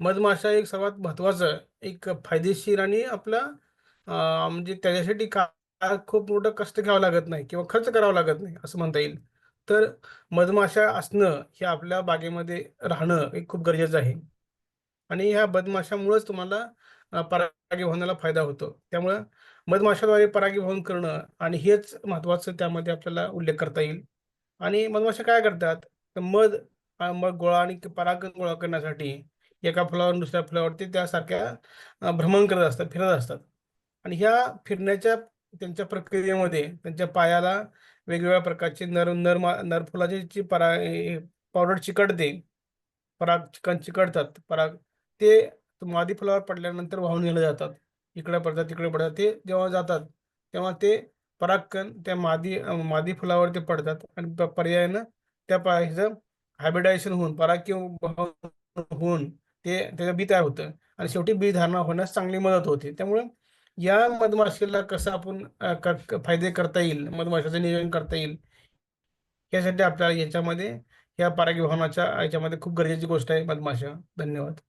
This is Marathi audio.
मधमाशा एक सर्वात महत्वाचं एक फायदेशीर आणि आपला म्हणजे त्याच्यासाठी का खूप मोठं कष्ट घ्यावं लागत नाही किंवा खर्च करावा लागत नाही असं म्हणता येईल. तर मधमाशा असणं हे आपल्या बागेमध्ये राहणं हे खूप गरजेचं आहे. आणि ह्या मधमाशामुळेच तुम्हाला अ, परागीभवनाला फायदा होतो. त्यामुळं मधमाशाद्वारे परागीभवन करणं आणि हेच महत्त्वाचं त्यामध्ये आपल्याला उल्लेख करता येईल. आणि मधमाशा काय करतात? तर मध अ, गोळा आणि परागकण गोळा करण्यासाठी एका फुलावर दुसऱ्या फुलावरती त्यासारख्या भ्रमण करत असतात, फिरत असतात. आणि ह्या फिरण्याच्या त्यांच्या प्रक्रियेमध्ये त्यांच्या पायाला वेगवेगळ्या प्रकारचे नर नर नरफुलाचे जी परा पावडर चिकटते, पराग चिकन चिकटतात पराग, ते मादी फुलावर पडल्यानंतर वाहून गेले जातात. इकडे पडतात, तिकडे पडतात. ते जेव्हा जातात, तेव्हा ते परागकण त्या मादी मादी फुलावरती पडतात आणि प पर्यायानं त्या पायाचं हायब्रिडायझेशन होऊन परागीभवन होऊन ते त्याचं बी तयार होतं आणि शेवटी बी धारणा होण्यास चांगली मदत होते. त्यामुळे या मधमाशीला कसं आपण फायदे करता येईल, मधमाशाचं नियोजन करता येईल, यासाठी आपल्याला याच्यामध्ये या परागीभवनाच्या याच्यामध्ये खूप गरजेची गोष्ट आहे मधमाशा. धन्यवाद.